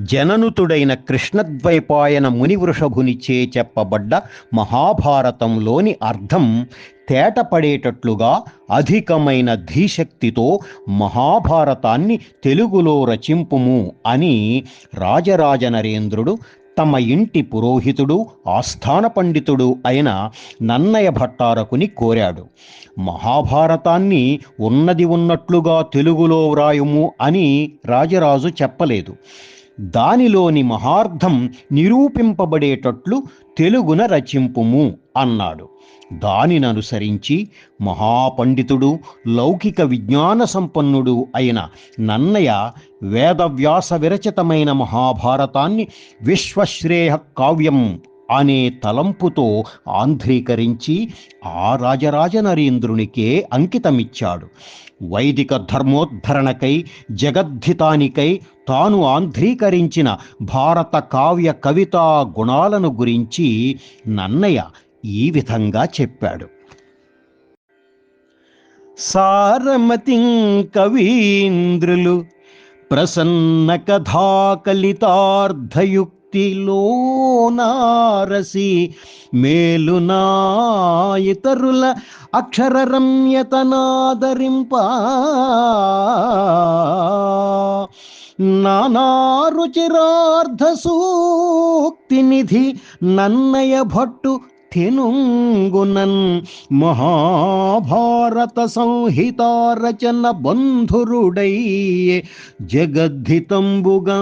జననుతుడైన కృష్ణద్వైపాయన మునివృషభునిచే చెప్పబడ్డ మహాభారతంలోని అర్థం తేటపడేటట్లుగా అధికమైన ధీశక్తితో మహాభారతాన్ని తెలుగులో రచింపుము అని రాజరాజ నరేంద్రుడు తమ ఇంటి పురోహితుడు ఆస్థాన పండితుడు అయిన నన్నయ భట్టారకుని కోరాడు. మహాభారతాన్ని ఉన్నది ఉన్నట్లుగా తెలుగులో వ్రాయుము అని రాజరాజు చెప్పలేదు. దానిలోని మహార్థం నిరూపింపబడేటట్లు తెలుగున రచింపుము అన్నాడు. దానిననుసరించి మహాపండితుడు లౌకిక విజ్ఞాన సంపన్నుడు అయిన నన్నయ్య వేదవ్యాస విరచితమైన మహాభారతాన్ని విశ్వశ్రేయ కావ్యం అనే తలంపుతో ఆంధ్రీకరించి ఆ రాజరాజ నరేంద్రునికే అంకితమిచ్చాడు. వైదిక ధర్మోద్ధరణకై జగద్ధితానికై తాను ఆంధ్రీకరించిన భారత కావ్య కవితా గుణాలను గురించి నన్నయ్య ఈ విధంగా చెప్పాడు. సారమతిం కవీంద్రులు ప్రసన్న కథా భక్తిలో నారసి మేలునా ఇతరుల అక్షర రమ్యతనాదరింప నానారుచిరార్థ సూక్తి నన్నయ భట్టు తెనుంగునన్. మహాభారత సంహిత రచన బంధురుడై జగద్ధితంబుగా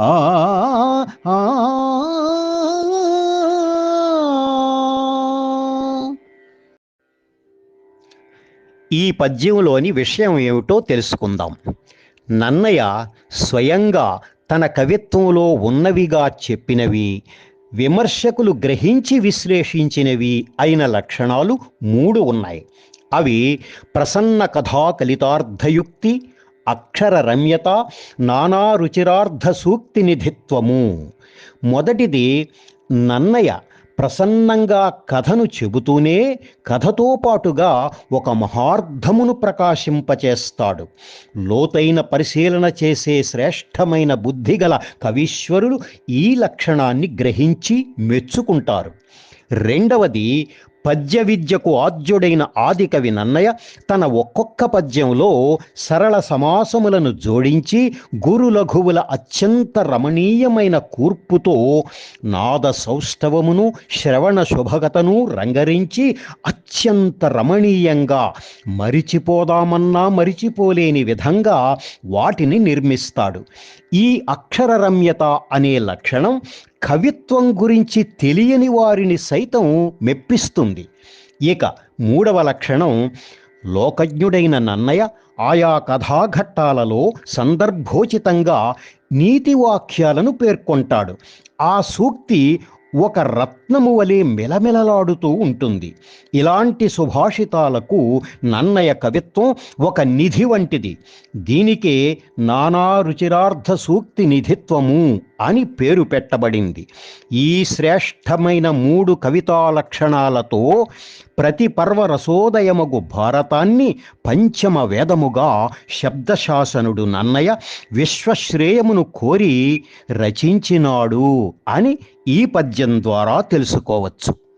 ఆ ఆ ఈ పద్యంలోని విషయం ఏమిటో తెలుసుకుందాం. నన్నయ్య స్వయంగా తన కవిత్వంలో ఉన్నవిగా చెప్పినవి విమర్శకులు గ్రహించి విశ్లేషించినవి అయిన లక్షణాలు మూడు ఉన్నాయి. అవి ప్రసన్న కథా కలితార్థయుక్తి అక్షర రమ్యత నానా రుచిరార్థ సూక్తి నిధిత్వము మొదటిది నన్నయ్య ప్రసన్నంగా కథను చెబుతూనే కథతో పాటుగా ఒక మహార్థమును ప్రకాశింపచేస్తాడు. లోతైన పరిశీలన చేసే శ్రేష్టమైన బుద్ధిగల కవీశ్వరులు ఈ లక్షణాన్ని గ్రహించి మెచ్చుకుంటారు. రెండవది పద్య విద్యకు ఆద్యుడైన ఆదికవి నన్నయ తన ఒక్కొక్క పద్యంలో సరళ సమాసములను జోడించి గురు లఘువుల అత్యంత రమణీయమైన కూర్పుతో నాద సౌష్ఠవమును శ్రవణ శుభగతను రంగరించి అత్యంత రమణీయంగా మరిచిపోదామన్నా మరిచిపోలేని విధంగా వాటిని నిర్మిస్తాడు. ఈ అక్షరరమ్యత అనే లక్షణం కవిత్వం గురించి తెలియని వారిని సైతం మెప్పిస్తుంది. ఇక మూడవ లక్షణం లోకజ్ఞుడైన నన్నయ ఆయా కథాఘట్టాలలో సందర్భోచితంగా నీతి వాక్యాలను పేర్కొంటాడు. ఆ సూక్తి ఒక రత్నము వలె మెలమెలలాడుతూ ఉంటుంది. ఇలాంటి సుభాషితాలకు నన్నయ కవిత్వం ఒక నిధి వంటిది. దీనికే నానా రుచిరార్థ సూక్తి నిధిత్వము అని పేరు పెట్టబడింది. ఈ శ్రేష్టమైన మూడు కవితా లక్షణాలతో ప్రతి పర్వ రసోదయమగు భారతాన్ని పంచమ వేదముగా శబ్దశాసనుడు నన్నయ విశ్వశ్రేయమును కోరి రచించినాడు అని ఈ పద్యం ద్వారా తెలుసుకోవచ్చు.